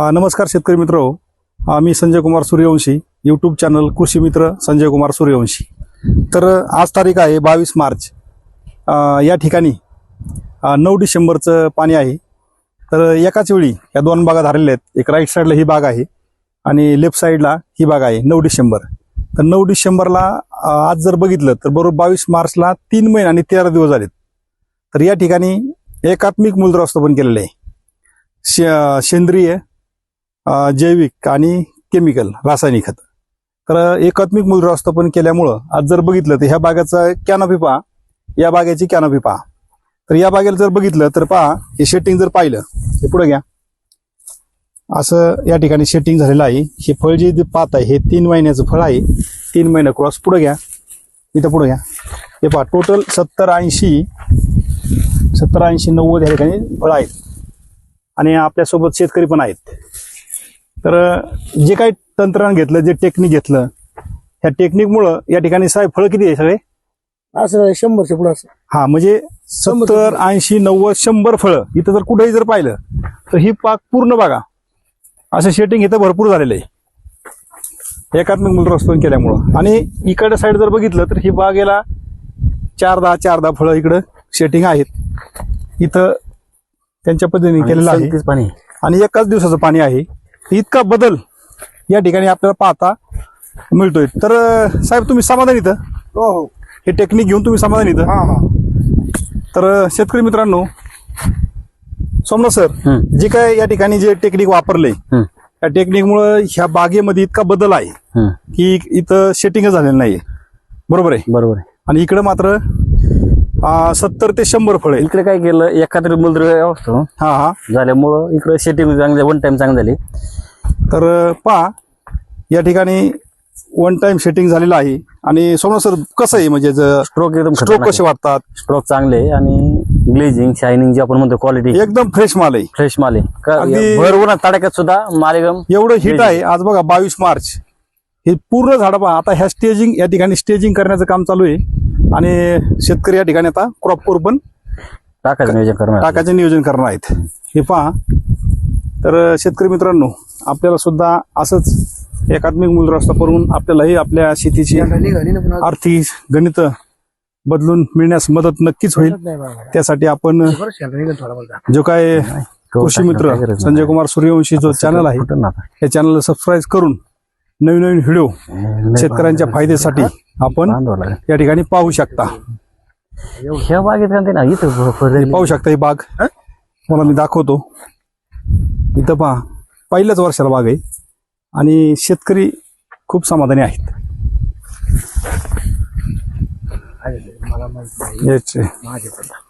नमस्कार शेतकरी मित्र. मी संजय कुमार सूर्यवंशी यूट्यूब चॅनल कृषी मित्र संजय कुमार सूर्यवंशी. तर आज तारीख आहे बावीस मार्च. या ठिकाणी नऊ डिसेंबरचं पाणी आहे. तर एकाच वेळी या दोन बागा धारलेल्या आहेत. एक राईट साईडला ही बाग आहे आणि लेफ्ट साईडला ही बाग आहे नऊ डिसेंबर. तर नऊ डिसेंबरला आज जर बघितलं तर बरोबर बावीस मार्चला तीन महिने आणि तेरा दिवस झालेत. तर या ठिकाणी एकात्मिक मूलद्रवस्थापन केलेलं आहे. शे सेंद्रिय जैविक आणि केमिकल रासायनिक खत. तर एकात्मिक मूल्यव्यवस्थापन केल्यामुळं आज जर बघितलं तर ह्या बागेचा कॅनॉपी पहा. या बागेची कॅनॉपी पहा. तर या बागेला जर बघितलं तर पहा हे शेटिंग जर पाहिलं हे पुढे घ्या. असं या ठिकाणी शेटिंग झालेलं आहे. हे फळ जे जे पाहत आहे हे तीन महिन्याचं फळ आहे. तीन महिना क्रॉस पुढे घ्या. इथं पुढे घ्या. हे पहा टोटल सत्तर ऐंशी सत्तर ऐंशी नव्वद या ठिकाणी फळं आहेत. आणि आपल्यासोबत शेतकरी पण आहेत. तर जे काही तंत्रज्ञान घेतलं जे टेक्निक घेतलं ह्या टेक्निकमुळं या ठिकाणी साहेब फळं किती आहे सगळे? असं शंभरशे पुढे असं. हा म्हणजे सत्तर ऐंशी नव्वद शंभर फळं इथं जर कुठेही जर पाहिलं तर ही पाक पूर्ण बघा. असं शेटिंग इथं भरपूर झालेलं आहे. एकात्मिक मूलरस्तवन केल्यामुळं. आणि इकडच्या साईड जर बघितलं तर ही बागेला चार दहा चार दहा फळं इकडं शेटिंग आहेत. इथं त्यांच्या पद्धतीने केलेलं आहे. पाणी. आणि एकाच दिवसाचं पाणी आहे. इतका बदल या ठिकाणी आपल्याला पाहता मिळतोय. तर साहेब तुम्ही समाधान इथं? हो हो. हे टेक्निक घेऊन तुम्ही समाधान इथं? हा हा. तर शेतकरी मित्रांनो सोमनाथ सर हम्म. जे काय या ठिकाणी जे टेक्निक वापरले हम्म. त्या टेक्निकमुळं ह्या बागेमध्ये इतका बदल आहे हम्म. की इथं शेटिंगच झालेलं नाहीये. बरोबर आहे? बरोबर आहे. आणि इकडं मात्र सत्तर ते शंभर फळ. इकडे काय केलं एखाद्या मूलद्रव्य असतो? हा हा. झाल्यामुळं इकडे शेटिंग चांगली वन टाइम चांगली झाली. तर पहा या ठिकाणी वन टाइम सेटिंग झालेलं आहे. आणि सोमनाथ सर कसं आहे? म्हणजे स्ट्रोक एकदम स्ट्रोक कसे वाटतात? स्ट्रोक चांगले आणि ग्लेजिंग शायनिंग जे आपण म्हणतो क्वालिटी एकदम फ्रेश माल आहे. फ्रेश माल आहे. का- अगदी- भर उन्हात तडाख्यात सुद्धा माल एकदम एवढं हिट आहे. आज बघा बावीस मार्च. हे पूर्ण झाड पहा. आता ह्या स्टेजिंग या ठिकाणी स्टेजिंग करण्याचं काम चालू आहे. आणि शेतकरी या ठिकाणी आता क्रॉप पण टाकायचं नियोजन करणार. टाकायचे नियोजन करणार आहेत. हे पहा. तर शेतकरी मित्रांनो आपल्याला सुद्धा असंच एकात्मिक मूलरस्ता करून आपल्यालाही आपल्या शेतीची आर्थिक गणित बदलून मिळण्यास मदत नक्कीच होईल. त्यासाठी आपण जो काय कृषी मित्र संजय कुमार सूर्यवंशी जो चॅनल आहे कुठं ना आता. या चॅनलला सबस्क्राईब करून नवीन नवीन व्हिडिओ शेतकऱ्यांच्या फायद्यासाठी आपण. या ठिकाणी पाहू शकता. ह्या बागेत ते ना इथं फ- पाहू शकता ही बाग. मला मी दाखवतो. इथं पहा पहिल्याच वर्षाला बाग आहे. आणि शेतकरी खूप समाधानी आहेत. मला माहीत नाही. याचे. माझे पण.